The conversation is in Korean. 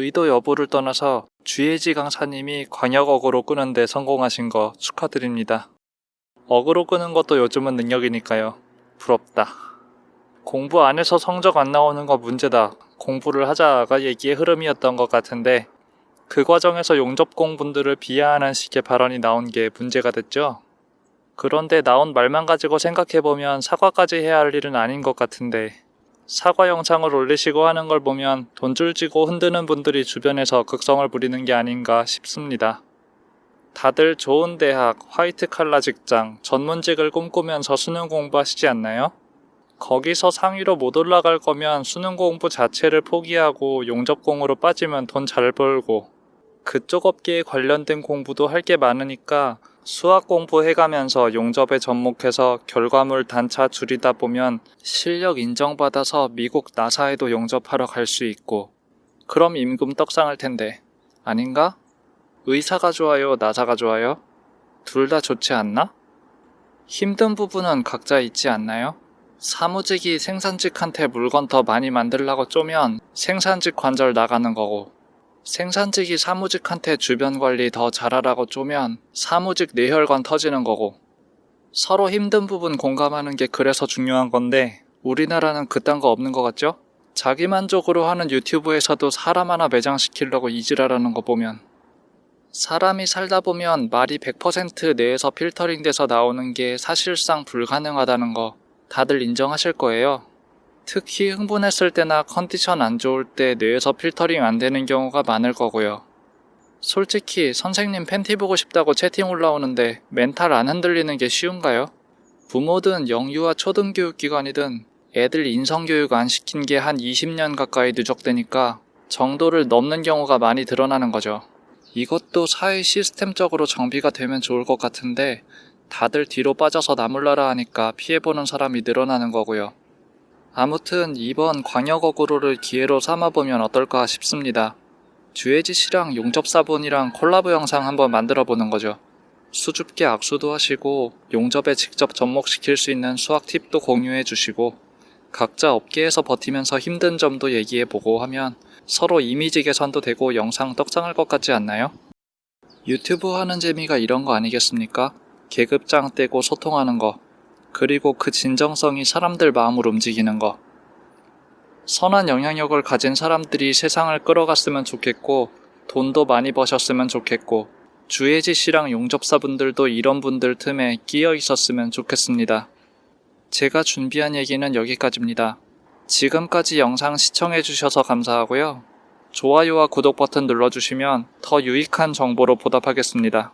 의도 여부를 떠나서 주예지 강사님이 광역 어그로 끄는데 성공하신 거 축하드립니다. 어그로 끄는 것도 요즘은 능력이니까요. 부럽다. 공부 안 해서 성적 안 나오는 거 문제다. 공부를 하자가 얘기의 흐름이었던 것 같은데 그 과정에서 용접공분들을 비하하는 식의 발언이 나온 게 문제가 됐죠. 그런데 나온 말만 가지고 생각해보면 사과까지 해야 할 일은 아닌 것 같은데 사과 영상을 올리시고 하는 걸 보면 돈줄 쥐고 흔드는 분들이 주변에서 극성을 부리는 게 아닌가 싶습니다. 다들 좋은 대학, 화이트 칼라 직장, 전문직을 꿈꾸면서 수능 공부하시지 않나요? 거기서 상위로 못 올라갈 거면 수능 공부 자체를 포기하고 용접공으로 빠지면 돈 잘 벌고 그쪽 업계에 관련된 공부도 할 게 많으니까 수학 공부 해가면서 용접에 접목해서 결과물 단차 줄이다 보면 실력 인정받아서 미국 나사에도 용접하러 갈 수 있고 그럼 임금 떡상할 텐데 아닌가? 의사가 좋아요 나사가 좋아요? 둘 다 좋지 않나? 힘든 부분은 각자 있지 않나요? 사무직이 생산직한테 물건 더 많이 만들라고 쪼면 생산직 관절 나가는 거고 생산직이 사무직한테 주변 관리 더 잘하라고 쪼면 사무직 뇌혈관 터지는 거고 서로 힘든 부분 공감하는 게 그래서 중요한 건데 우리나라는 그딴 거 없는 것 같죠? 자기만족으로 하는 유튜브에서도 사람 하나 매장시키려고 이질하라는 거 보면 사람이 살다 보면 말이 100% 뇌에서 필터링 돼서 나오는 게 사실상 불가능하다는 거 다들 인정하실 거예요. 특히 흥분했을 때나 컨디션 안 좋을 때 뇌에서 필터링 안 되는 경우가 많을 거고요. 솔직히 선생님 팬티 보고 싶다고 채팅 올라오는데 멘탈 안 흔들리는 게 쉬운가요? 부모든 영유아 초등교육기관이든 애들 인성교육 안 시킨 게 한 20년 가까이 누적되니까 정도를 넘는 경우가 많이 드러나는 거죠. 이것도 사회 시스템적으로 정비가 되면 좋을 것 같은데 다들 뒤로 빠져서 나몰라라 하니까 피해보는 사람이 늘어나는 거고요. 아무튼 이번 광역 어그로를 기회로 삼아보면 어떨까 싶습니다. 주혜지 씨랑 용접사본이랑 콜라보 영상 한번 만들어 보는 거죠. 수줍게 악수도 하시고 용접에 직접 접목시킬 수 있는 수학 팁도 공유해 주시고 각자 업계에서 버티면서 힘든 점도 얘기해 보고 하면 서로 이미지 개선도 되고 영상 떡상할 것 같지 않나요? 유튜브 하는 재미가 이런 거 아니겠습니까? 계급장 떼고 소통하는 거, 그리고 그 진정성이 사람들 마음을 움직이는 거. 선한 영향력을 가진 사람들이 세상을 끌어갔으면 좋겠고, 돈도 많이 버셨으면 좋겠고, 주혜지 씨랑 용접사분들도 이런 분들 틈에 끼어 있었으면 좋겠습니다. 제가 준비한 얘기는 여기까지입니다. 지금까지 영상 시청해주셔서 감사하고요. 좋아요와 구독 버튼 눌러주시면 더 유익한 정보로 보답하겠습니다.